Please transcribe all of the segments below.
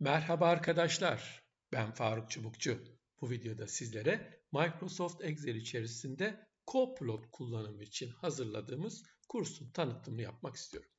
Merhaba arkadaşlar, ben Faruk Çubukçu. Bu videoda sizlere Microsoft Excel içerisinde Copilot kullanımı için hazırladığımız kursun tanıtımını yapmak istiyorum.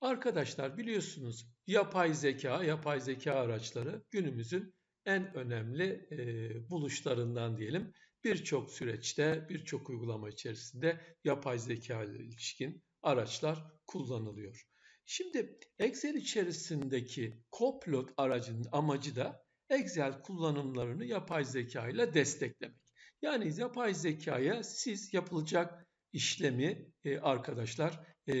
Arkadaşlar biliyorsunuz yapay zeka, yapay zeka araçları günümüzün en önemli e, buluşlarından diyelim. Birçok süreçte, birçok uygulama içerisinde yapay zeka ile ilişkin araçlar kullanılıyor. Şimdi Excel içerisindeki Copilot aracının amacı da Excel kullanımlarını yapay zeka ile desteklemek. Yani yapay zekaya siz yapılacak işlemi e, arkadaşlar e,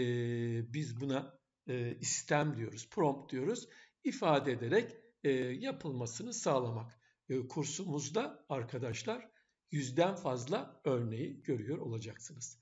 biz buna e, istem diyoruz, prompt diyoruz, ifade ederek e, yapılmasını sağlamak. E, kursumuzda arkadaşlar yüzden fazla örneği görüyor olacaksınız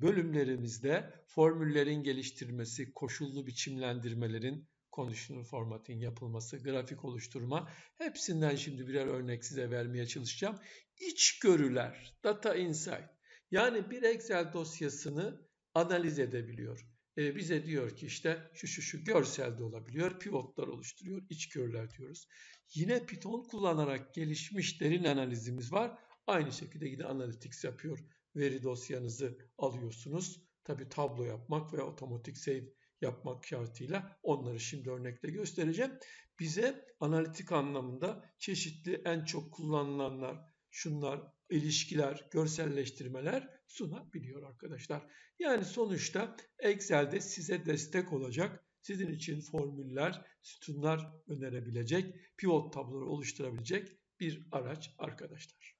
bölümlerimizde formüllerin geliştirmesi, koşullu biçimlendirmelerin conditional formatting yapılması, grafik oluşturma hepsinden şimdi birer örnek size vermeye çalışacağım. İçgörüler, data insight yani bir Excel dosyasını analiz edebiliyor. E, bize diyor ki işte şu şu şu görselde olabiliyor, pivotlar oluşturuyor, içgörüler diyoruz. Yine Python kullanarak gelişmiş derin analizimiz var. Aynı şekilde yine analytics yapıyor veri dosyanızı alıyorsunuz. Tabi tablo yapmak ve otomatik save yapmak şartıyla onları şimdi örnekle göstereceğim. Bize analitik anlamında çeşitli en çok kullanılanlar, şunlar, ilişkiler, görselleştirmeler sunabiliyor arkadaşlar. Yani sonuçta Excel'de size destek olacak, sizin için formüller, sütunlar önerebilecek, pivot tabloları oluşturabilecek bir araç arkadaşlar.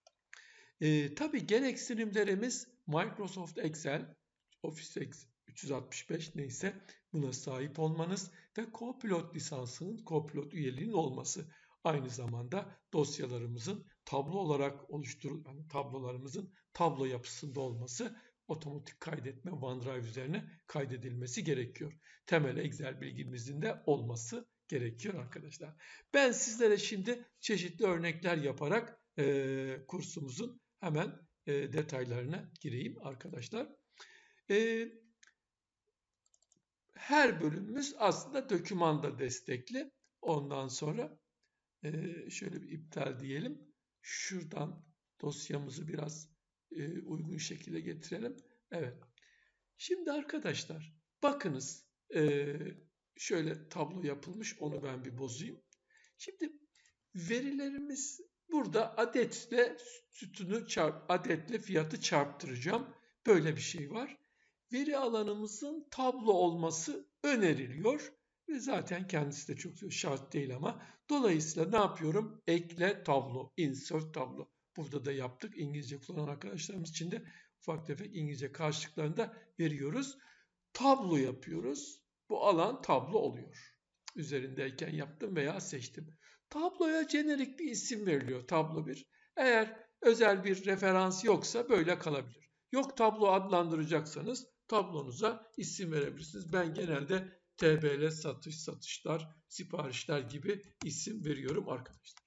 E, tabii gereksinimlerimiz Microsoft Excel, Office 365 neyse buna sahip olmanız ve Copilot lisansının Copilot üyeliğinin olması. Aynı zamanda dosyalarımızın tablo olarak oluşturulan yani tablolarımızın tablo yapısında olması otomatik kaydetme OneDrive üzerine kaydedilmesi gerekiyor. Temel Excel bilgimizin de olması gerekiyor arkadaşlar. Ben sizlere şimdi çeşitli örnekler yaparak e, kursumuzun hemen e, detaylarına gireyim arkadaşlar. E, her bölümümüz aslında dokümanda destekli. Ondan sonra e, şöyle bir iptal diyelim. Şuradan dosyamızı biraz e, uygun şekilde getirelim. Evet. Şimdi arkadaşlar bakınız e, şöyle tablo yapılmış. Onu ben bir bozayım. Şimdi verilerimiz Burada adetle sütunu çarp, adetle fiyatı çarptıracağım. Böyle bir şey var. Veri alanımızın tablo olması öneriliyor. Ve zaten kendisi de çok şart değil ama. Dolayısıyla ne yapıyorum? Ekle tablo, insert tablo. Burada da yaptık. İngilizce kullanan arkadaşlarımız için de ufak tefek İngilizce karşılıklarını da veriyoruz. Tablo yapıyoruz. Bu alan tablo oluyor. Üzerindeyken yaptım veya seçtim. Tabloya jenerik bir isim veriliyor tablo 1. Eğer özel bir referans yoksa böyle kalabilir. Yok tablo adlandıracaksanız tablonuza isim verebilirsiniz. Ben genelde TBL satış, satışlar, siparişler gibi isim veriyorum arkadaşlar.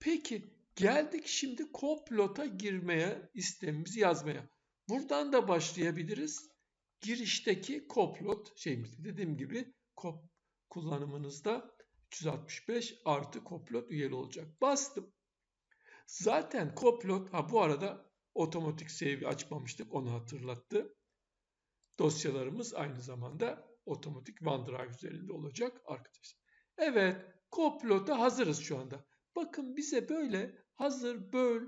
Peki geldik şimdi Copilot'a girmeye, istemimizi yazmaya. Buradan da başlayabiliriz. Girişteki Copilot şeyimiz dediğim gibi kullanımınızda 365 artı Copilot üyeli olacak. Bastım. Zaten Copilot, ha bu arada otomatik save açmamıştık onu hatırlattı. Dosyalarımız aynı zamanda otomatik OneDrive üzerinde olacak arkadaşlar. Evet, Copilot'a hazırız şu anda. Bakın bize böyle hazır böl,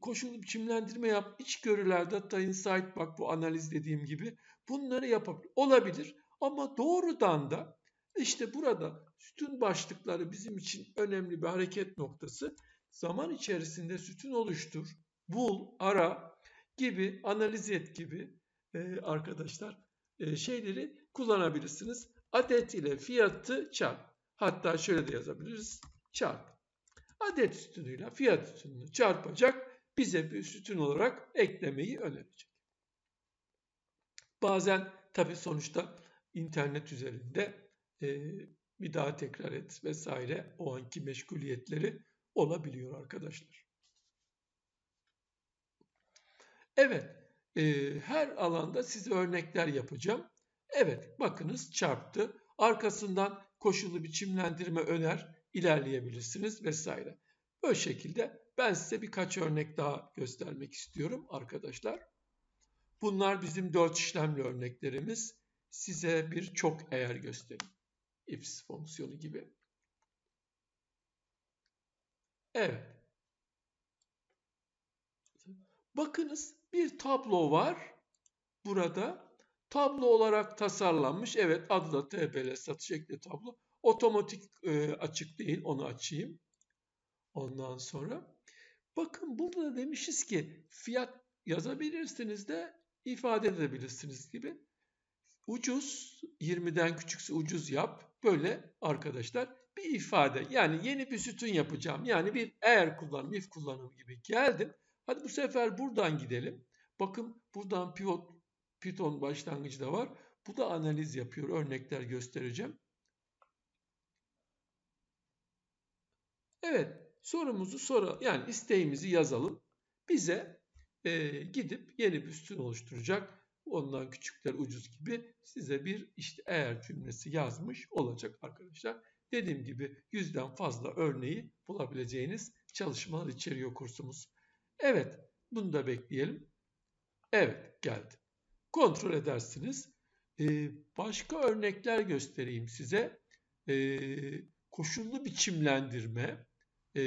koşullu biçimlendirme yap, içgörüler, data insight bak bu analiz dediğim gibi bunları yapabilir. Olabilir ama doğrudan da işte burada sütun başlıkları bizim için önemli bir hareket noktası. Zaman içerisinde sütun oluştur, bul, ara gibi, analiz et gibi e, arkadaşlar e, şeyleri kullanabilirsiniz. Adet ile fiyatı çarp. Hatta şöyle de yazabiliriz. Çarp. Adet sütunuyla fiyat sütununu çarpacak bize bir sütun olarak eklemeyi önerecek. Bazen tabi sonuçta internet üzerinde e, bir daha tekrar et vesaire o anki meşguliyetleri olabiliyor arkadaşlar. Evet, e, her alanda size örnekler yapacağım. Evet, bakınız çarptı. Arkasından koşullu biçimlendirme öner, ilerleyebilirsiniz vesaire. Böyle şekilde ben size birkaç örnek daha göstermek istiyorum arkadaşlar. Bunlar bizim dört işlemli örneklerimiz. Size bir çok eğer göstereyim. If fonksiyonu gibi. Evet. Bakınız bir tablo var. Burada tablo olarak tasarlanmış. Evet adı da TBL satış ekli tablo. Otomatik e, açık değil. Onu açayım. Ondan sonra bakın burada da demişiz ki fiyat yazabilirsiniz de ifade edebilirsiniz gibi. Ucuz 20'den küçükse ucuz yap. Böyle arkadaşlar bir ifade. Yani yeni bir sütun yapacağım. Yani bir eğer kullanım, if kullanımı gibi geldim. Hadi bu sefer buradan gidelim. Bakın buradan pivot Python başlangıcı da var. Bu da analiz yapıyor. Örnekler göstereceğim. Evet, sorumuzu sonra yani isteğimizi yazalım. Bize e, gidip yeni bir sütun oluşturacak. Ondan küçükler ucuz gibi size bir işte eğer cümlesi yazmış olacak arkadaşlar. Dediğim gibi yüzden fazla örneği bulabileceğiniz çalışmalar içeriyor kursumuz. Evet, bunu da bekleyelim. Evet, geldi. Kontrol edersiniz. Ee, başka örnekler göstereyim size. Ee, koşullu biçimlendirme e,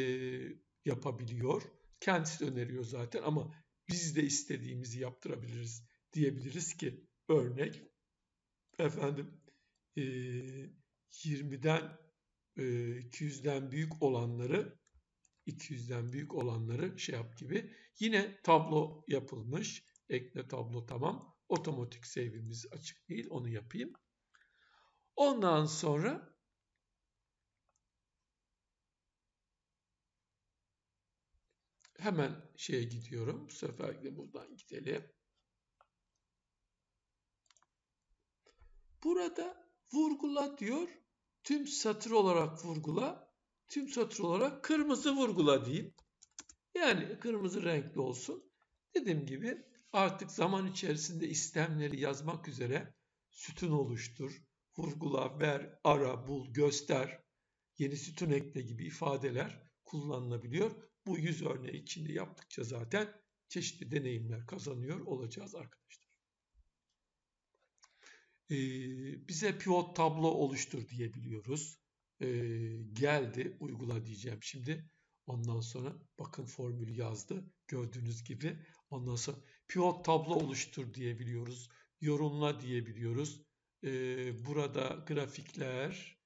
yapabiliyor. Kendisi öneriyor zaten ama biz de istediğimizi yaptırabiliriz diyebiliriz ki örnek efendim e, 20'den e, 200'den büyük olanları 200'den büyük olanları şey yap gibi. Yine tablo yapılmış. Ekle tablo tamam. Otomatik save'imiz açık değil. Onu yapayım. Ondan sonra hemen şeye gidiyorum. Bu sefer de buradan gidelim. Burada vurgula diyor. Tüm satır olarak vurgula. Tüm satır olarak kırmızı vurgula diyeyim. Yani kırmızı renkli olsun. Dediğim gibi artık zaman içerisinde istemleri yazmak üzere sütun oluştur, vurgula, ver, ara, bul, göster, yeni sütun ekle gibi ifadeler kullanılabiliyor. Bu yüz örneği içinde yaptıkça zaten çeşitli deneyimler kazanıyor olacağız arkadaşlar. Ee, bize pivot tablo oluştur diyebiliyoruz. Ee, geldi, uygula diyeceğim şimdi. Ondan sonra bakın formülü yazdı. Gördüğünüz gibi. Ondan sonra pivot tablo oluştur diyebiliyoruz. Yorumla diyebiliyoruz. Ee, burada grafikler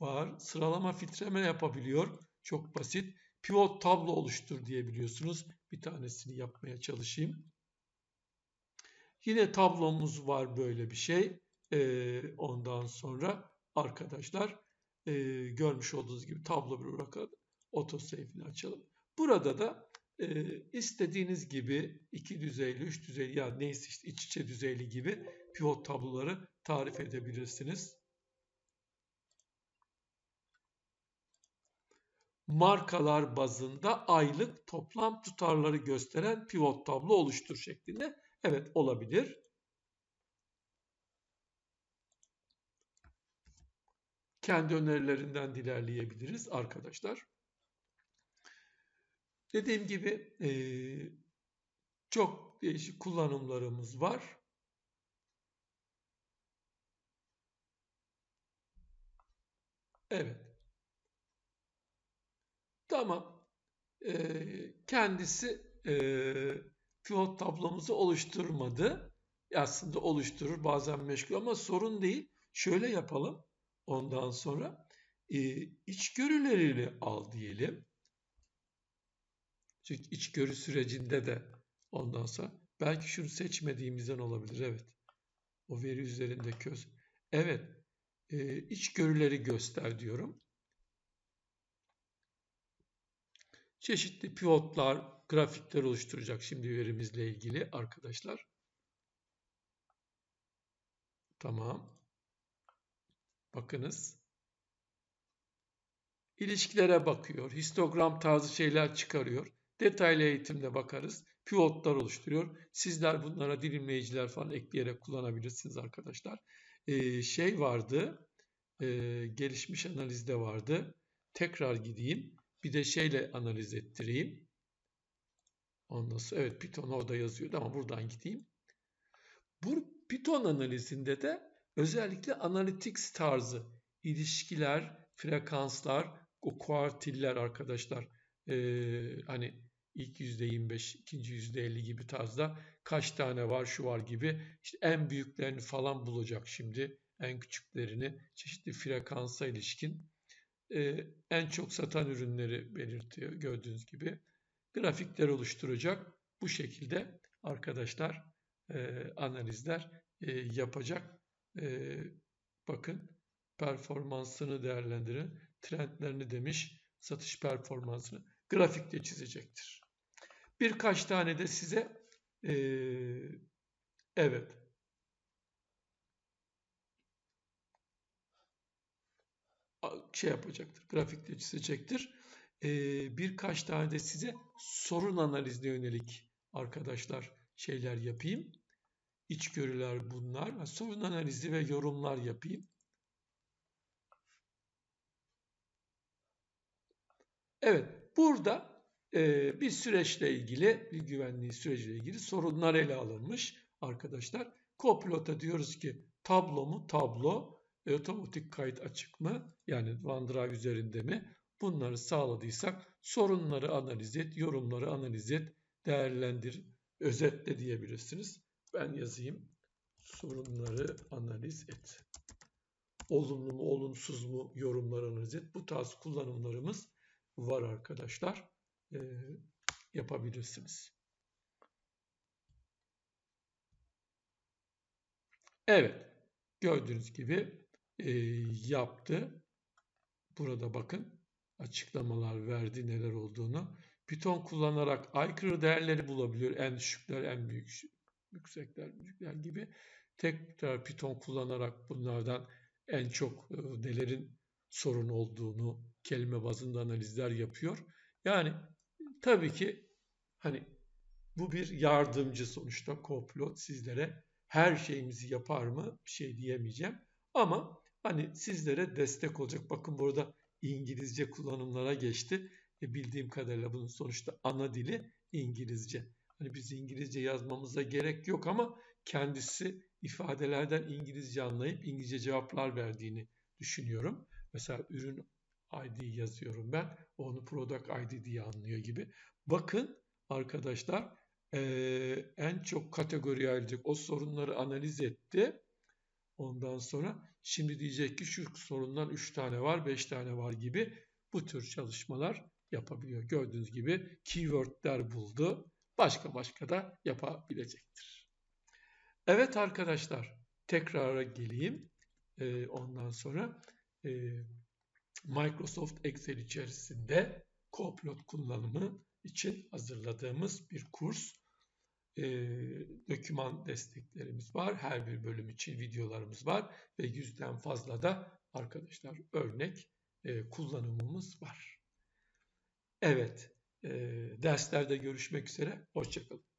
var. Sıralama filtreme yapabiliyor. Çok basit. Pivot tablo oluştur diyebiliyorsunuz. Bir tanesini yapmaya çalışayım. Yine tablomuz var böyle bir şey. Ee, ondan sonra arkadaşlar e, görmüş olduğunuz gibi tablo bir olarak autosave'ini açalım. Burada da e, istediğiniz gibi iki düzeyli, üç düzeyli ya neyse işte iç içe düzeyli gibi pivot tabloları tarif edebilirsiniz. Markalar bazında aylık toplam tutarları gösteren pivot tablo oluştur şeklinde. Evet olabilir. Kendi önerilerinden ilerleyebiliriz arkadaşlar. Dediğim gibi e, çok değişik kullanımlarımız var. Evet. Tamam. E, kendisi e, pivot tablomuzu oluşturmadı. Aslında oluşturur bazen meşgul ama sorun değil. Şöyle yapalım. Ondan sonra e, içgörüleriyle al diyelim. Çünkü içgörü sürecinde de ondan sonra belki şunu seçmediğimizden olabilir. Evet. O veri üzerinde köz. Evet. E, içgörüleri göster diyorum. Çeşitli pivotlar, grafikler oluşturacak şimdi verimizle ilgili arkadaşlar. Tamam. Bakınız. İlişkilere bakıyor. Histogram tarzı şeyler çıkarıyor. Detaylı eğitimde bakarız. Pivotlar oluşturuyor. Sizler bunlara dilimleyiciler falan ekleyerek kullanabilirsiniz arkadaşlar. Ee, şey vardı. e, gelişmiş analizde vardı. Tekrar gideyim. Bir de şeyle analiz ettireyim. Ondan sonra evet Python orada yazıyordu ama buradan gideyim. Bu Python analizinde de özellikle analytics tarzı ilişkiler, frekanslar, o kuartiller arkadaşlar ee, hani ilk %25, ikinci %50 gibi tarzda kaç tane var şu var gibi işte en büyüklerini falan bulacak şimdi en küçüklerini çeşitli frekansa ilişkin e, en çok satan ürünleri belirtiyor gördüğünüz gibi. Grafikler oluşturacak. Bu şekilde arkadaşlar e, analizler e, yapacak e, bakın performansını değerlendirin trendlerini demiş satış performansını grafikte çizecektir. Birkaç tane de size e, evet şey yapacaktır. Grafikte çizecektir. E, birkaç tane de size sorun analizine yönelik arkadaşlar şeyler yapayım. İçgörüler bunlar. Sorun analizi ve yorumlar yapayım. Evet, burada e, bir süreçle ilgili, bir güvenliği süreciyle ilgili sorunlar ele alınmış arkadaşlar. Copilot'a diyoruz ki tablo mu? Tablo. E, otomatik kayıt açık mı? Yani OneDrive üzerinde mi? Bunları sağladıysak sorunları analiz et, yorumları analiz et, değerlendir, özetle diyebilirsiniz. Ben yazayım. Sorunları analiz et. Olumlu mu, olumsuz mu yorumları analiz et. Bu tarz kullanımlarımız var arkadaşlar e, yapabilirsiniz. Evet, gördüğünüz gibi e, yaptı. Burada bakın açıklamalar verdi neler olduğunu. Python kullanarak aykırı değerleri bulabiliyor. En düşükler, en büyük yüksekler, büyükler gibi. Tekrar Python kullanarak bunlardan en çok e, nelerin sorun olduğunu kelime bazında analizler yapıyor. Yani Tabii ki hani bu bir yardımcı sonuçta Copilot sizlere her şeyimizi yapar mı bir şey diyemeyeceğim. Ama hani sizlere destek olacak. Bakın burada İngilizce kullanımlara geçti. E bildiğim kadarıyla bunun sonuçta ana dili İngilizce. Hani biz İngilizce yazmamıza gerek yok ama kendisi ifadelerden İngilizce anlayıp İngilizce cevaplar verdiğini düşünüyorum. Mesela ürün ID yazıyorum ben. Onu product ID diye anlıyor gibi. Bakın arkadaşlar ee, en çok kategori ayrılacak o sorunları analiz etti. Ondan sonra şimdi diyecek ki şu sorundan 3 tane var 5 tane var gibi bu tür çalışmalar yapabiliyor. Gördüğünüz gibi keywordler buldu. Başka başka da yapabilecektir. Evet arkadaşlar tekrara geleyim. Ee, ondan sonra e, Microsoft Excel içerisinde Copilot kullanımı için hazırladığımız bir kurs. E, doküman desteklerimiz var. Her bir bölüm için videolarımız var ve yüzden fazla da arkadaşlar örnek e, kullanımımız var. Evet, derslerde görüşmek üzere. Hoşçakalın.